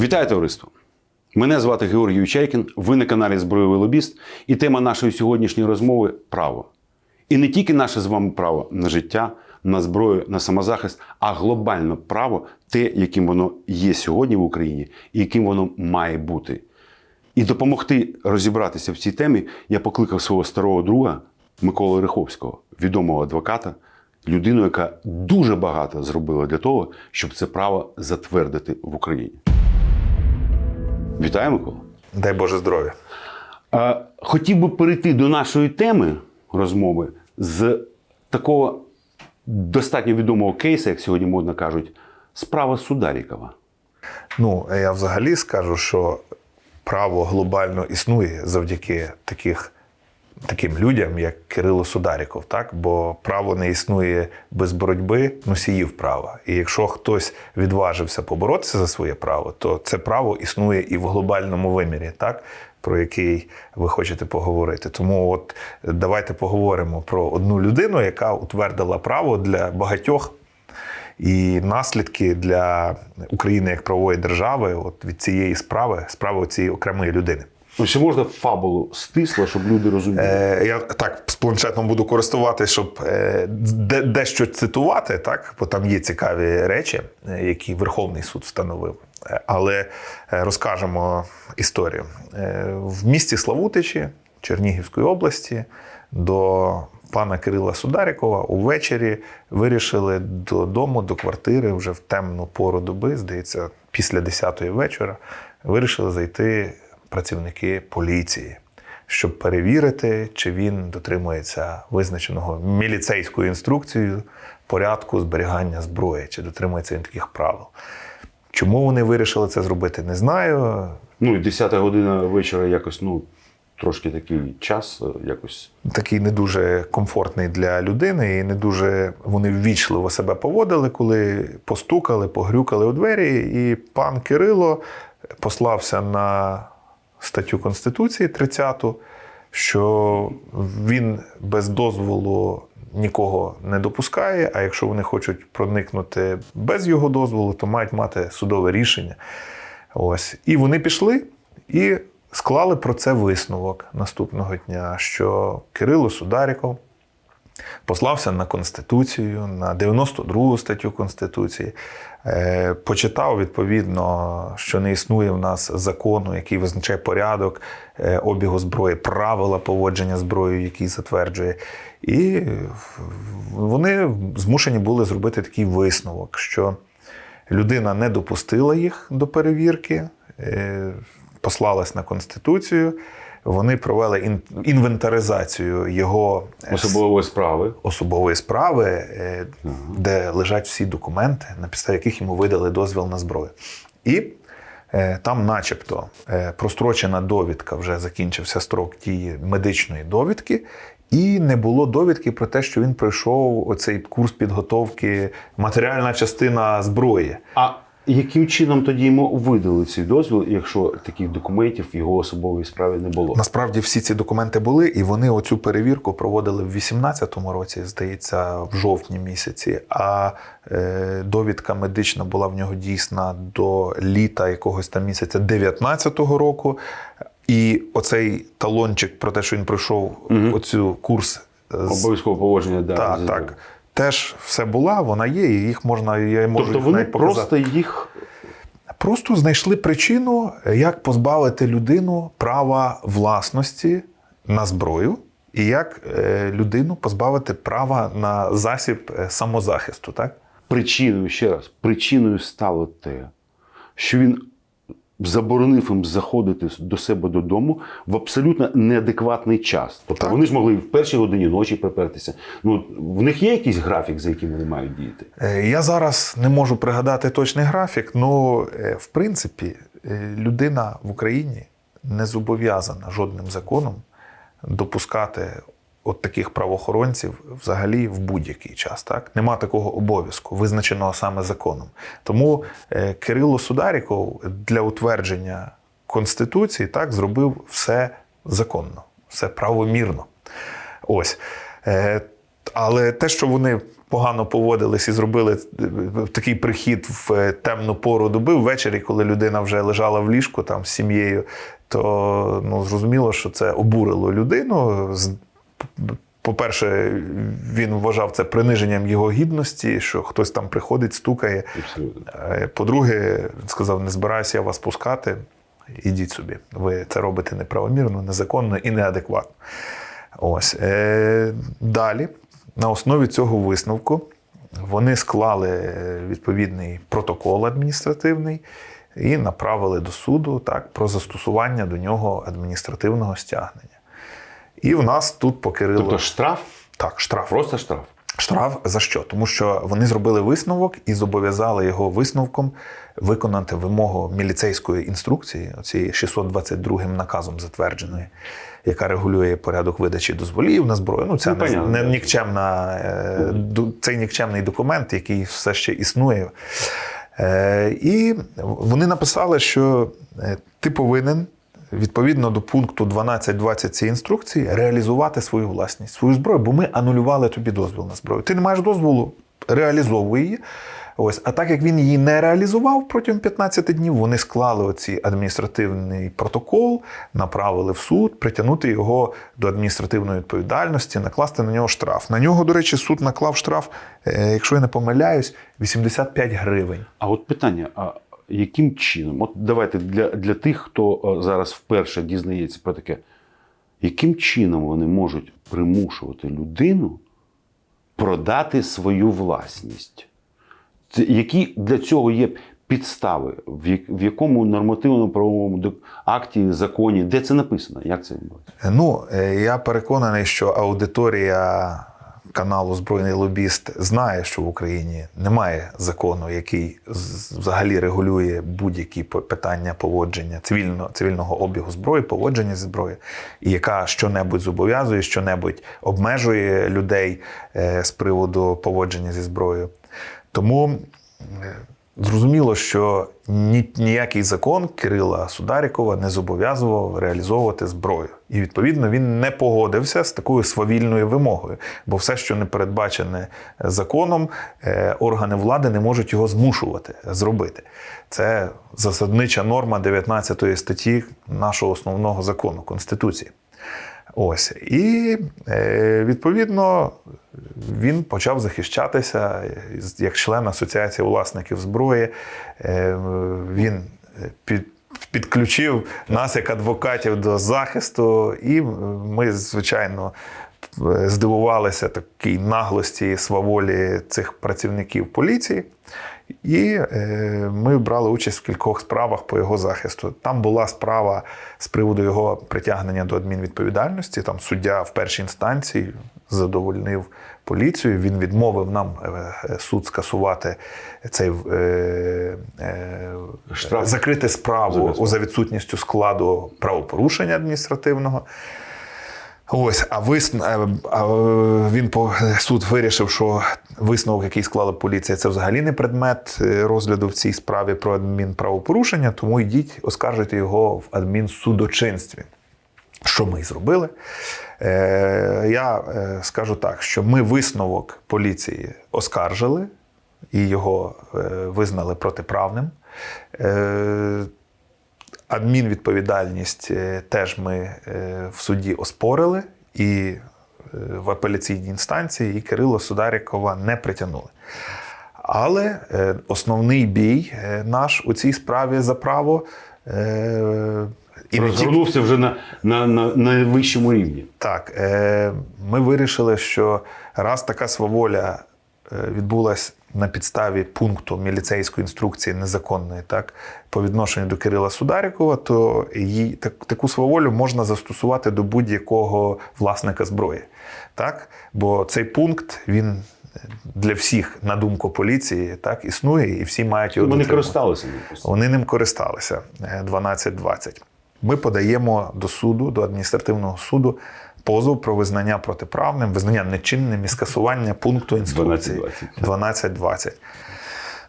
Вітаю товариство! Мене звати Георгій Ючайкін, ви на каналі Збройовий Лобіст, і тема нашої сьогоднішньої розмови право. І не тільки наше з вами право на життя, на зброю, на самозахист, а глобально право, те, яким воно є сьогодні в Україні і яким воно має бути. І допомогти розібратися в цій темі я покликав свого старого друга Миколи Риховського, відомого адвоката, людину, яка дуже багато зробила для того, щоб це право затвердити в Україні. Вітаю, Микола. Дай Боже здоров'я. Хотів би перейти до нашої теми розмови з такого достатньо відомого кейсу, як сьогодні модно кажуть, справа Сударікова. Ну, я взагалі скажу, що право глобально існує завдяки таких, таким людям, як Кирило Сударіков. Так? Бо право не існує без боротьби носіїв права. І якщо хтось відважився поборотися за своє право, то це право існує і в глобальному вимірі, так? про який ви хочете поговорити. Тому от давайте поговоримо про одну людину, яка утвердила право для багатьох і наслідки для України як правової держави от від цієї справи, справи цієї окремої людини. Ну, Чи можна фабулу стисло, щоб люди розуміли? Е, я так з планшетом буду користуватися, щоб е, де, дещо цитувати, так бо там є цікаві речі, е, які Верховний суд встановив. Е, Але е, розкажемо історію. В місті Славутичі Чернігівської області до пана Кирила Сударікова увечері вирішили додому, до квартири вже в темну пору доби, здається, після 10-ї вечора, вирішили зайти працівники поліції, щоб перевірити, чи він дотримується визначеного міліцейською інструкцією порядку зберігання зброї, чи дотримується він таких правил. Чому вони вирішили це зробити, не знаю. Ну, і 10 година вечора якось, ну, трошки такий час, е, якось. Такий не дуже комфортний для людини, і не дуже вони ввічливо себе поводили, коли постукали, погрюкали у двері, і пан Кирило послався на статтю Конституції 30, що він без дозволу нікого не допускає, а якщо вони хочуть проникнути без його дозволу, то мають мати судове рішення. Ось. І вони пішли і склали про це висновок наступного дня, що Кирило Сударіков послався на Конституцію, на 92 статтю Конституції, е, почитав відповідно, що не існує в нас закону, який визначає порядок е, обігу зброї, правила поводження зброєю, який затверджує. І вони змушені були зробити такий висновок, що людина не допустила їх до перевірки, е, послалась на Конституцію. Вони провели інвентаризацію його е, Особливої справи. особової справи, е, де лежать всі документи, на підставі яких йому видали дозвіл на зброю. І е, там, начебто, прострочена довідка, вже закінчився строк дії медичної довідки, і не було довідки про те, що він пройшов оцей курс підготовки, матеріальна частина зброї. А яким чином тоді йому видали цей дозвіл, якщо таких документів в його особовій справі не було? Насправді всі ці документи були, і вони оцю перевірку проводили в 18-му році, здається, в жовтні місяці. А е, довідка медична була в нього дійсна до літа якогось там місяця 19-го року. І оцей талончик про те, що він пройшов оцю курс з Обов'язково поводження, да, так, так. Теж все була, вона є, і їх можна я можу Тобто їх вони навіть показати. просто їх Просто знайшли причину, як позбавити людину права власності на зброю, і як е, людину позбавити права на засіб е, самозахисту. Так? причиною, ще раз, причиною стало те, що він заборонив їм заходити до себе додому в абсолютно неадекватний час. Тобто Так. вони ж могли в першій годині ночі припертися. Ну, в них є якийсь графік, за яким вони мають діяти. Е, Я зараз не можу пригадати точний графік, але в принципі е, людина в Україні не зобов'язана жодним законом допускати от таких правоохоронців взагалі в будь-який час. Так? Нема такого обов'язку, визначеного саме законом. Тому е, Кирило Сударіков для утвердження Конституції так, зробив все законно, все правомірно. Ось. Е, Але те, що вони погано поводились і зробили е, такий прихід в темну пору доби ввечері, коли людина вже лежала в ліжку там з сім'єю, то ну, зрозуміло, що це обурило людину. По-перше, він вважав це приниженням його гідності, що хтось там приходить, стукає. Е, По-друге, він сказав: не збираюся я вас пускати, ідіть собі. Ви це робите неправомірно, незаконно і неадекватно. Ось. Е, Далі, на основі цього висновку, вони склали відповідний протокол адміністративний і направили до суду так, про застосування до нього адміністративного стягнення. І в нас тут по Кирилу Тобто штраф, так, штраф. просто штраф. Штраф за що? Тому що вони зробили висновок і зобов'язали його висновком виконати вимогу міліцейської інструкції, оцієї 622 наказом затвердженої, яка регулює порядок видачі дозволів на зброю. Ну, це Ну, не, не нікчемна, е, цей нікчемний документ, який все ще існує. Е, і вони написали, що е, ти повинен. Відповідно до пункту 12.20 цієї інструкції реалізувати свою власність, свою зброю, бо ми анулювали тобі дозвіл на зброю. Ти не маєш дозволу, реалізовуй її. Ось, а так як він її не реалізував протягом 15 днів, вони склали оці адміністративний протокол, направили в суд, притягнути його до адміністративної відповідальності, накласти на нього штраф. На нього, до речі, суд наклав штраф, е, якщо я не помиляюсь, 85 гривень. А от питання: а яким чином? От давайте для, для тих, хто е, зараз вперше дізнається про таке, яким чином вони можуть примушувати людину продати свою власність? Які для цього є підстави? В, як- в якому нормативному правовому акті, законі, де це написано? Як це відбувається? Ну, е, я переконаний, що аудиторія каналу Збройний лобіст знає, що в Україні немає закону, який взагалі регулює будь-які питання поводження цивільного, цивільного обігу зброї, поводження зі зброєю, і яка щонебудь зобов'язує, щонебудь обмежує людей е, з приводу поводження зі зброєю. Тому е, Зрозуміло, що ні, ніякий закон Кирила Сударікова не зобов'язував реалізовувати зброю. І відповідно він не погодився з такою свавільною вимогою. Бо все, що не передбачене законом, е, органи влади не можуть його змушувати зробити. Це засаднича норма 19 статті нашого основного закону Конституції. Ось. І е, відповідно він почав захищатися як член Асоціації власників зброї. Е, він під, підключив нас як адвокатів до захисту, і ми, звичайно, е, здивувалися такій наглості і сваволі цих працівників поліції. І е, ми брали участь в кількох справах по його захисту. Там була справа з приводу його притягнення до адмінвідповідальності. Там суддя в першій інстанції задовольнив поліцію. Він відмовив нам е, е, суд скасувати цей Штраф. закрити справу за відсутністю складу правопорушення адміністративного. Ось, а висн... е, а е, він по суд вирішив, що висновок, який склала поліція, це взагалі не предмет е, розгляду в цій справі про адмінправопорушення, тому йдіть, оскаржуйте його в адмінсудочинстві. Що ми і зробили? Я скажу так, що ми висновок поліції оскаржили і його визнали протиправним. Адмінвідповідальність е, теж ми е, в суді оспорили і е, в апеляційній інстанції, і Кирило Сударікова не притягнули. Але основний бій наш у цій справі за право. І Розгорнувся вже на, на, на, на вищому рівні. так, ми вирішили, що раз така сваволя е, відбулась на підставі пункту міліцейської інструкції незаконної, так, по відношенню до Кирила Сударікова, то їй, так, таку сваволю можна застосувати до будь-якого власника зброї. Так? Бо цей пункт він для всіх, на думку поліції, так, існує, і всі мають його Вони користалися. Вони ним користалися е, 12.20. Ми подаємо до суду, до адміністративного суду позов про визнання протиправним, визнання нечинним і скасування пункту інструкції 12.20. 12.20.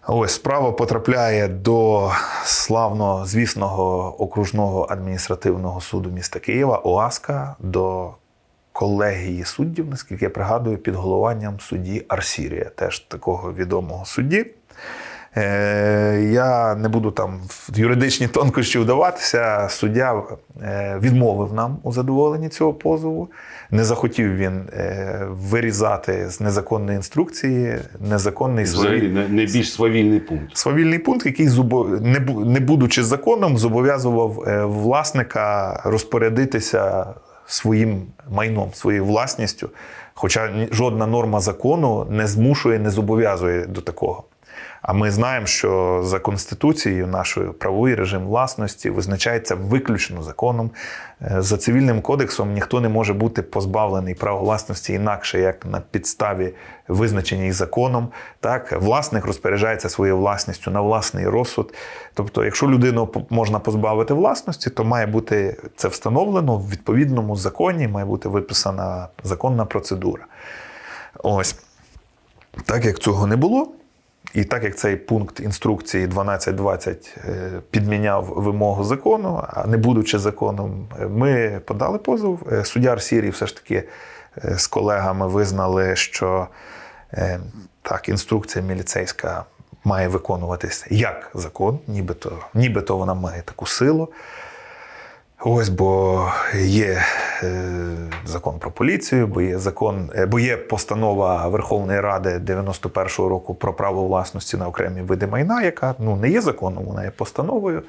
Ось справа потрапляє до славно звісного окружного адміністративного суду міста Києва, ОАСКа, до колегії суддів, наскільки я пригадую, під головуванням судді Арсірія, теж такого відомого судді. Е, Я не буду там в юридичні тонкощі вдаватися. Суддя е, відмовив нам у задоволенні цього позову. Не захотів він е, вирізати з незаконної інструкції незаконний Взагалі свавіль- най- найбільш свавільний пункт. Свавільний пункт, який не будучи законом, зобов'язував власника розпорядитися своїм майном, своєю власністю. Хоча жодна норма закону не змушує, не зобов'язує до такого. А ми знаємо, що за конституцією нашою правовий режим власності визначається виключно законом. Е, За цивільним кодексом ніхто не може бути позбавлений права власності інакше, як на підставі визначеній законом. Так, власник розпоряджається своєю власністю на власний розсуд. Тобто, якщо людину можна позбавити власності, то має бути це встановлено в відповідному законі, має бути виписана законна процедура. Ось. Так як цього не було, і так як цей пункт інструкції 1220 е, підміняв вимогу закону, а не будучи законом, е, ми подали позов. Е, Суддя Арсірій все ж таки з колегами визнали, що так, інструкція міліцейська має виконуватись як закон, нібито, нібито вона має таку силу. Ось, бо є е, закон про поліцію, бо є закон, е, бо є постанова Верховної Ради 91-го року про право власності на окремі види майна, яка ну не є законом, вона є постановою.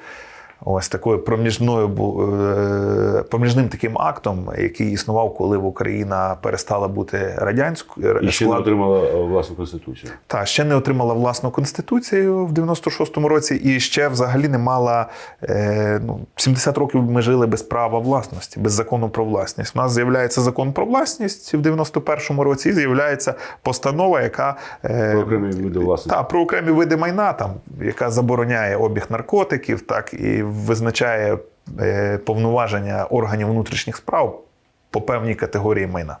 Ось такою проміжною е, проміжним таким актом, який існував, коли Україна перестала бути радянською І ще не отримала е, власну конституцію. та ще не отримала власну конституцію в 96-му році, і ще взагалі не мала е, ну, 70 років ми жили без права власності, без закону про власність. У нас з'являється закон про власність в 91-му році, і з'являється постанова, яка е, Про окремі види власності. та, про окремі види майна, там, яка забороняє обіг наркотиків, так і визначає е, повноваження органів внутрішніх справ по певній категорії майна.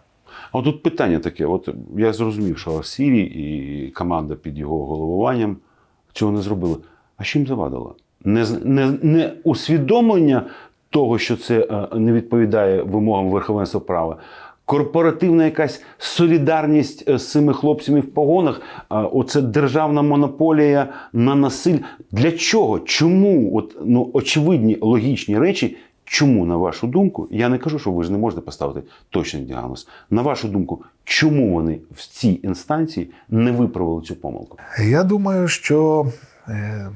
А тут питання таке: от я зрозумів, що Сірі і команда під його головуванням цього не зробили. А що їм завадило? Не, не, не усвідомлення того, що це е, не відповідає вимогам верховенства права. Корпоративна якась солідарність е, з цими хлопцями в погонах, оце державна монополія на насиль. Для чого? Чому? От, ну, очевидні логічні речі Чому, на вашу думку, я не кажу, що ви ж не можете поставити точний діагноз. На вашу думку, чому вони в цій інстанції не виправили цю помилку? Я думаю, що е,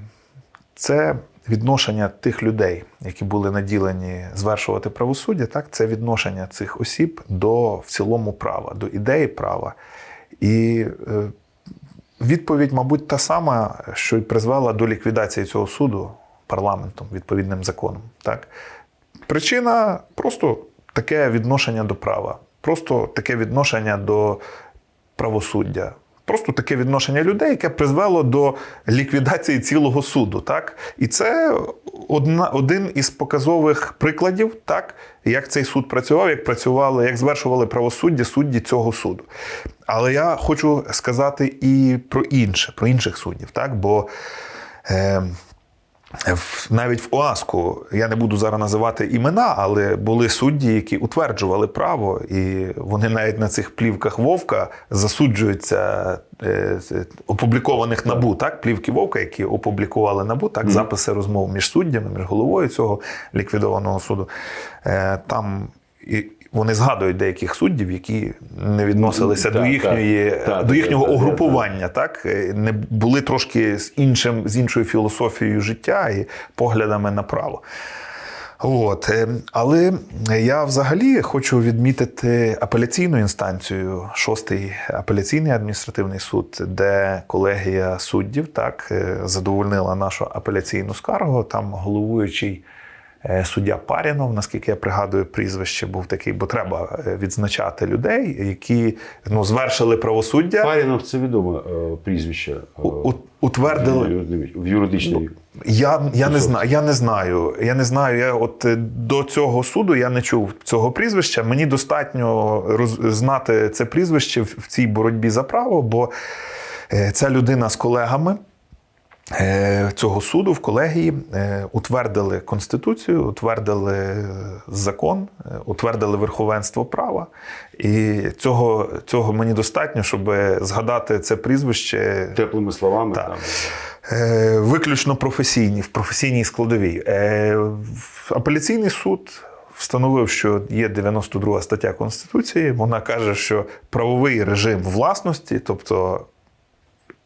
це відношення тих людей, які були наділені звершувати правосуддя, так, це відношення цих осіб до в цілому права, до ідеї права. І е, відповідь, мабуть, та сама, що й призвела до ліквідації цього суду парламентом, відповідним законом. Так. Причина просто таке відношення до права, просто таке відношення до правосуддя. Просто таке відношення людей, яке призвело до ліквідації цілого суду. Так? І це одна, один із показових прикладів, так, як цей суд працював, як працювали, як звершували правосуддя судді цього суду. Але я хочу сказати і про інше, про інших суддів, так? бо. Е, навіть в ОАСКу я не буду зараз називати імена, але були судді, які утверджували право, і вони навіть на цих плівках Вовка засуджуються е, опублікованих набу, так, плівки Вовка, які опублікували набу, так, записи розмов між суддями, між головою цього ліквідованого суду. Е, Там і вони згадують деяких суддів, які не відносилися Так, до їхньої так, так, до їхнього так, угрупування, так е, не були трошки з іншим з іншою філософією життя і поглядами на право. От, е, але я взагалі хочу відмітити апеляційну інстанцію, шостий апеляційний адміністративний суд, де колегія суддів так е, задовольнила нашу апеляційну скаргу. Там головуючий суддя Парінов, наскільки я пригадую, прізвище був такий, бо треба е, відзначати людей, які ну, звершили правосуддя, Парінов це відоме е, прізвище е, у- утвердили. в юридичній. Я, я, не знаю, я не знаю. Я не знаю. Я от е, до цього суду я не чув цього прізвища. Мені достатньо роз, знати це прізвище в, в цій боротьбі за право, бо е, ця людина з колегами е, цього суду в колегії е, утвердили конституцію, утвердили е, закон, е, утвердили верховенство права. І цього, цього мені достатньо, щоб згадати це прізвище Теплими словами. Так. Е, виключно професійні, в професійній складовій. Е, Апеляційний суд встановив, що є 92 стаття Конституції. Вона каже, що правовий режим власності, тобто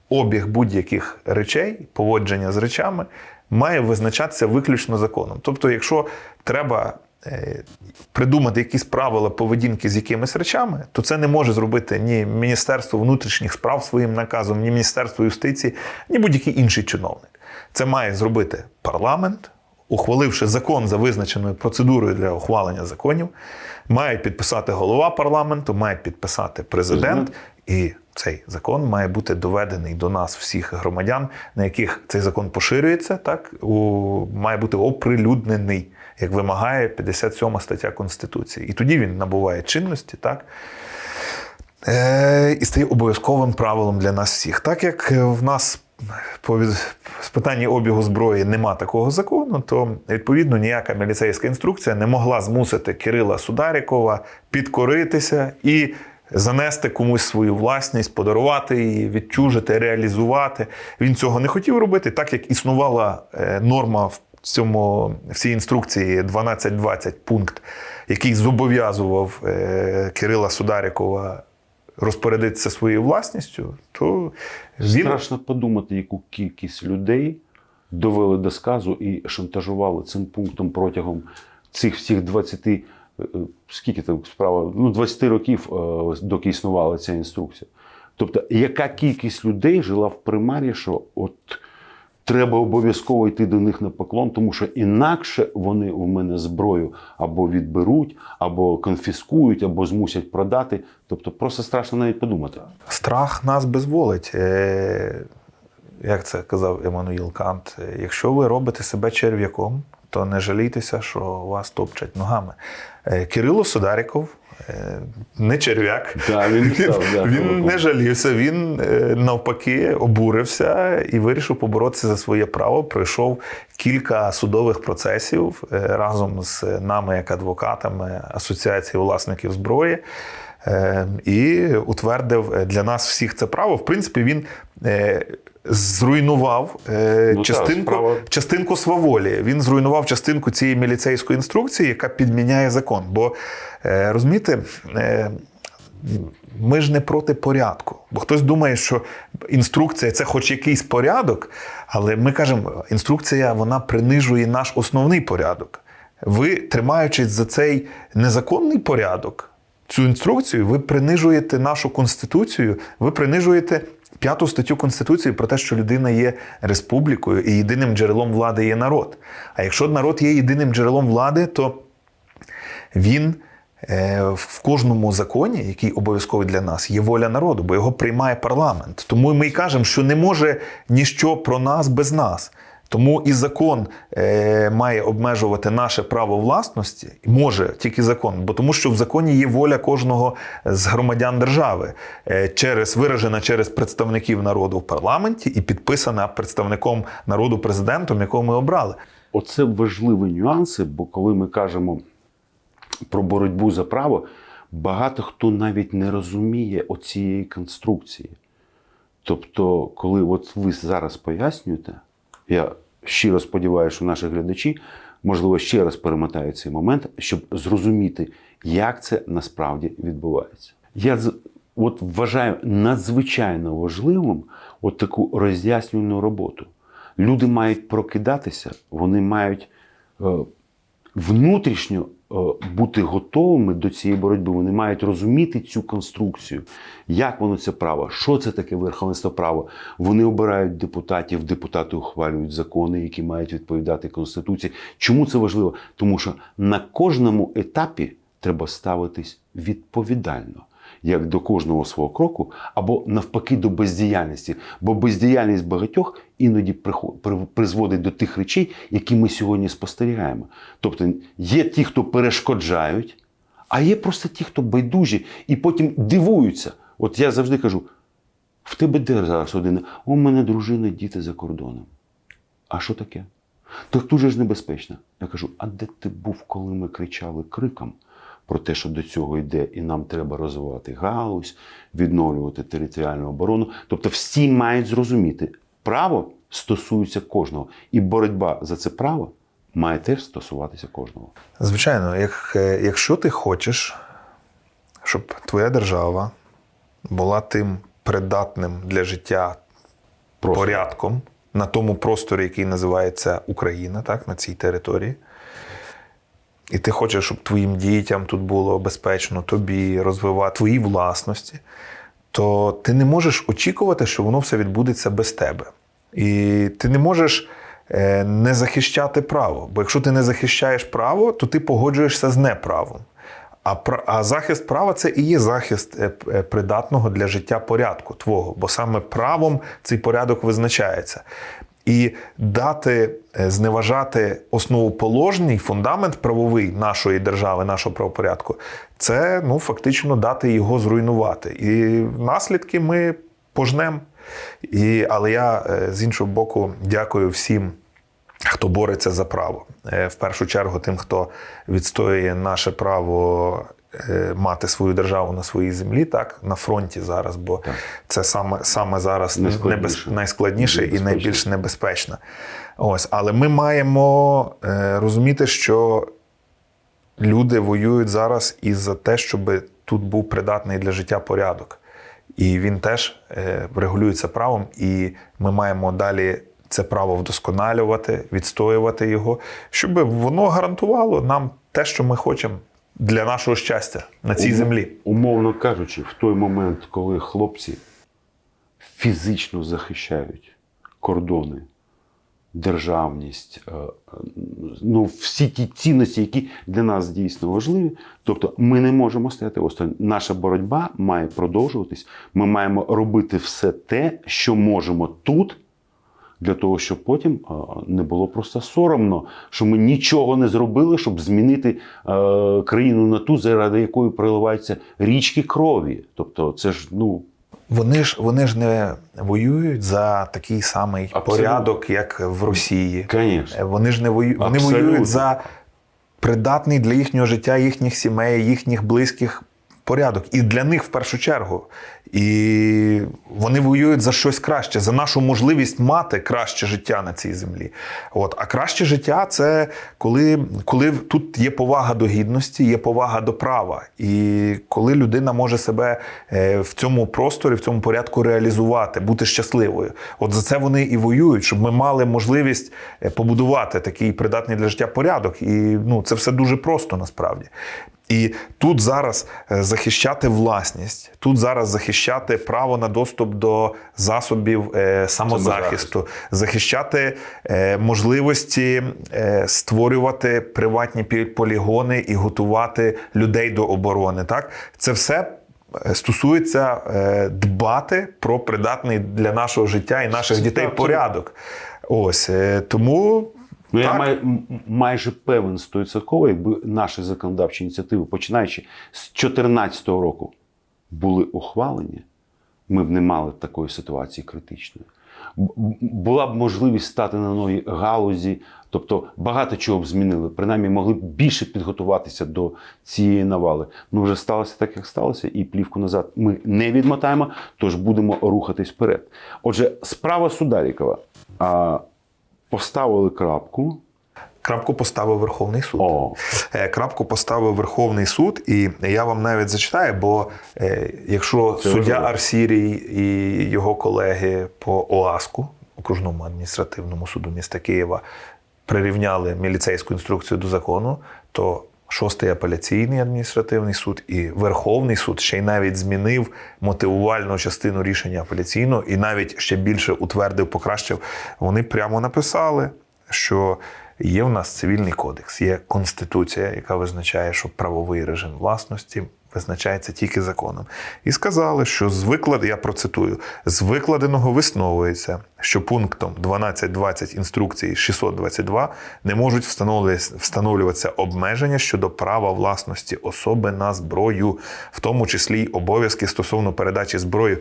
обіг будь-яких речей, поводження з речами, має визначатися виключно законом. Тобто, якщо треба. е, Придумати якісь правила поведінки з якимись речами, то це не може зробити ні Міністерство внутрішніх справ своїм наказом, ні Міністерство юстиції, ні будь-який інший чиновник. Це має зробити парламент, ухваливши закон за визначеною процедурою для ухвалення законів, мають підписати голова парламенту, мають підписати президент, і цей закон має бути доведений до нас, всіх громадян, на яких цей закон поширюється, так у, має бути оприлюднений, як вимагає 57 стаття Конституції. І тоді він набуває чинності, так. Е, і стає обов'язковим правилом для нас всіх. Так як в нас по з питанні обігу зброї нема такого закону, то відповідно ніяка міліцейська інструкція не могла змусити Кирила Сударікова підкоритися і занести комусь свою власність, подарувати її, відчужити, реалізувати. Він цього не хотів робити, так як існувала е, норма в цьому в цій інструкції 12.20 пункт, який зобов'язував е, Кирила Сударікова розпорядитися своєю власністю, то він Страшно подумати, яку кількість людей довели до сказу і шантажували цим пунктом протягом цих всіх 20, е, е, скільки там справа, ну 20 років, е, доки існувала ця інструкція. Тобто, яка кількість людей жила в примарі, що от треба обов'язково йти до них на поклон, тому що інакше вони у мене зброю або відберуть, або конфіскують, або змусять продати. Тобто, просто страшно навіть подумати. страх нас безволить. Е, Як це казав Еммануїл Кант, якщо ви робите себе черв'яком, то не жалійтеся, що вас топчать ногами. Е, Кирило Сударіков е, не черв'як. Да, він став, да, він не жалівся, він е, навпаки обурився і вирішив поборотися за своє право. Пройшов кілька судових процесів разом з нами, як адвокатами Асоціації власників зброї. І утвердив для нас всіх це право. В принципі, він зруйнував е, Ну, частинку, справа- частинку сваволі. Він зруйнував частинку цієї міліцейської інструкції, яка підміняє закон. Бо е, розумієте, е, ми ж не проти порядку. Бо хтось думає, що інструкція це хоч якийсь порядок, але ми кажемо, інструкція вона принижує наш основний порядок. Ви, тримаючись за цей незаконний порядок, цю інструкцію, ви принижуєте нашу конституцію, ви принижуєте п'яту статтю Конституції про те, що людина є республікою і єдиним джерелом влади є народ. А якщо народ є єдиним джерелом влади, то він е, в кожному законі, який обов'язковий для нас, є воля народу, бо його приймає парламент. Тому ми й кажемо, що не може ніщо про нас без нас. Тому і закон е, має обмежувати наше право власності, може тільки закон, бо тому, що в законі є воля кожного з громадян держави, е, через виражена через представників народу в парламенті і підписана представником народу президентом, якого ми обрали. Оце важливі нюанси, бо коли ми кажемо про боротьбу за право, багато хто навіть не розуміє оцієї конструкції. Тобто, коли от ви зараз пояснюєте, я щиро сподіваюся, що наші глядачі, можливо, ще раз перемотають цей момент, щоб зрозуміти, як це насправді відбувається. Я от вважаю надзвичайно важливим от таку роз'яснювальну роботу. Люди мають прокидатися, вони мають е, внутрішньо бути готовими до цієї боротьби. Вони мають розуміти цю конструкцію, як воно це право, що це таке верховенство права. Вони обирають депутатів, депутати ухвалюють закони, які мають відповідати Конституції. Чому це важливо? Тому що на кожному етапі треба ставитись відповідально. Як до кожного свого кроку, або навпаки до бездіяльності. Бо бездіяльність багатьох іноді призводить до тих речей, які ми сьогодні спостерігаємо. Тобто є ті, хто перешкоджають, а є просто ті, хто байдужі і потім дивуються. От я завжди кажу: в тебе де зараз родина? У мене дружина, діти за кордоном. А що таке? Так дуже ж небезпечно. Я кажу: а де ти був, коли ми кричали криком про те, що до цього йде, і нам треба розвивати галузь, відновлювати територіальну оборону? Тобто, всі мають зрозуміти, право стосується кожного, і боротьба за це право має теж стосуватися кожного. Звичайно, як, е, якщо ти хочеш, щоб твоя держава була тим придатним для життя Просто. порядком на тому просторі, який називається Україна, так, на цій території. І ти хочеш, щоб твоїм дітям тут було безпечно, тобі розвивати твої власності, то ти не можеш очікувати, що воно все відбудеться без тебе. І ти не можеш е, не захищати право. Бо якщо ти не захищаєш право, то ти погоджуєшся з неправом. А, а захист права це і є захист е, е, придатного для життя порядку твого, бо саме правом цей порядок визначається. І дати е, зневажати основоположний фундамент правовий нашої держави, нашого правопорядку, це ну фактично дати його зруйнувати. І наслідки ми пожнемо. І, але я е, з іншого боку дякую всім хто бореться за право. Е, В першу чергу тим, хто відстоює наше право мати свою державу на своїй землі, так на фронті зараз, бо Так. це саме, саме зараз Найскладніше. небез, найскладніше і найбільш небезпечно. Ось, але ми маємо е, розуміти, що люди воюють зараз і за те, щоб тут був придатний для життя порядок. І він теж е, регулюється правом, і ми маємо далі це право вдосконалювати, відстоювати його, щоб воно гарантувало нам те, що ми хочемо для нашого щастя на цій Умов- землі. Умовно кажучи, в той момент, коли хлопці фізично захищають кордони, державність, е, е, ну, всі ті цінності, які для нас дійсно важливі. Тобто ми не можемо стояти осторонь. Наша боротьба має продовжуватись. Ми маємо робити все те, що можемо тут. Для того, щоб потім е, не було просто соромно, що ми нічого не зробили, щоб змінити е, країну на ту, заради якої проливаються річки крові. Тобто, це ж ну Вони ж вони ж не воюють за такий самий Абсолютно. порядок, як в Росії. звісно. Е, Вони ж не воюють, вони воюють за придатний для їхнього життя, їхніх сімей, їхніх близьких порядок. І для них в першу чергу. І вони воюють за щось краще, за нашу можливість мати краще життя на цій землі. От. А краще життя це коли, коли тут є повага до гідності, є повага до права. І коли людина може себе е, в цьому просторі, в цьому порядку реалізувати, бути щасливою. От за це вони і воюють, щоб ми мали можливість е, побудувати такий придатний для життя порядок. І ну, це все дуже просто насправді. І тут зараз е, захищати власність, тут зараз захищати право на доступ до засобів е, самозахисту, захищати е, можливості створювати приватні полігони і готувати людей до оборони. Так, це все. Стосується дбати про придатний для нашого життя і наших дітей порядок. Ось тому Ну, я так, май, майже певен стовідсотково, якби наші законодавчі ініціативи, починаючи з 2014 року, були ухвалені, ми б не мали такої ситуації критичної. Була б можливість стати на ноги галузі, тобто багато чого б змінили. Принаймні могли б більше підготуватися до цієї навали. Ну вже сталося так, як сталося, і плівку назад ми не відмотаємо, тож будемо рухатись вперед. Отже, справа Сударікова. Поставили крапку. крапку поставив Верховний суд. О, Е, Крапку поставив Верховний суд, і я вам навіть зачитаю, бо е, якщо Це суддя. Арсірій і його колеги по ОАСКу, окружному адміністративному суду міста Києва, прирівняли міліцейську інструкцію до закону, то Шостий апеляційний адміністративний суд і Верховний суд ще й навіть змінив мотивувальну частину рішення апеляційного і навіть ще більше утвердив, покращив. Вони прямо написали, що є в нас цивільний кодекс, є конституція, яка визначає, що правовий режим власності визначається тільки законом. І сказали, що з виклад, я процитую, з викладеного висновується, що пунктом 12.20 інструкції 622 не можуть встановлюватися- обмеження щодо права власності особи на зброю, в тому числі й обов'язки стосовно передачі зброї.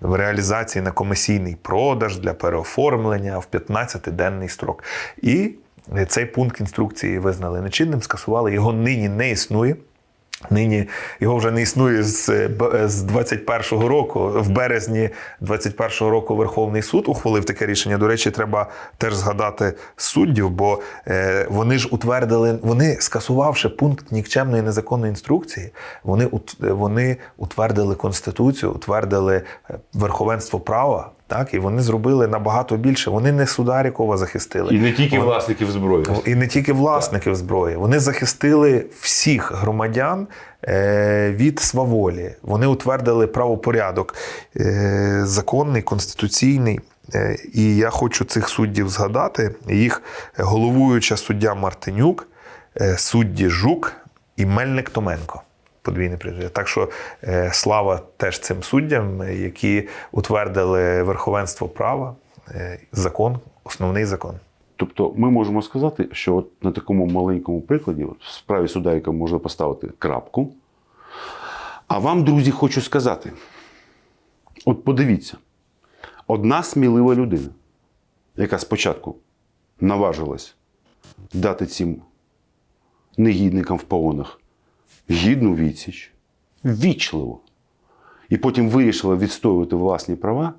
В реалізації на комісійний продаж для переоформлення в 15-денний строк. І цей пункт інструкції визнали нечинним, скасували. Його нині не існує. Нині його вже не існує з, е, з 21-го року. В березні 21-го року Верховний суд ухвалив таке рішення. До речі, треба теж згадати суддів, бо е, вони ж утвердили, вони скасувавши пункт нікчемної незаконної інструкції, вони, ут- вони утвердили конституцію, утвердили е, верховенство права. Так, і вони зробили набагато більше. Вони не Сударікова захистили. І не тільки Вони- власників зброї. і не тільки власників зброї. Вони захистили всіх громадян е, від сваволі. Вони утвердили правопорядок е, законний, конституційний. Е, І я хочу цих суддів згадати. Їх головуюча суддя Мартинюк, судді Жук і Мельник Томенко. Подвійне прізвище. Так що е, слава теж цим суддям, які утвердили верховенство права, е, закон, основний закон. Тобто ми можемо сказати, що от на такому маленькому прикладі, от в справі суда, яка можна поставити крапку. А вам, друзі, хочу сказати: от подивіться, одна смілива людина, яка спочатку наважилась дати цим негідникам в погонах гідну відсіч, ввічливо, і потім вирішила відстоювати власні права,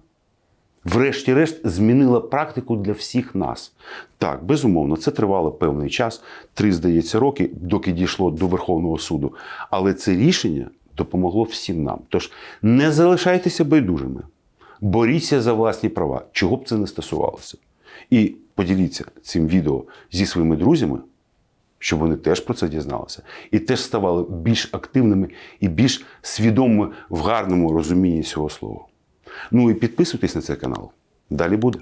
врешті-решт змінила практику для всіх нас. Так, безумовно, це тривало певний час, три, здається, роки, доки дійшло до Верховного суду. Але це рішення допомогло всім нам. Тож не залишайтеся байдужими, боріться за власні права, чого б це не стосувалося. І поділіться цим відео зі своїми друзями, щоб вони теж про це дізналися, і теж ставали більш активними і більш свідомими в гарному розумінні цього слова. Ну і підписуйтесь на цей канал. Далі буде.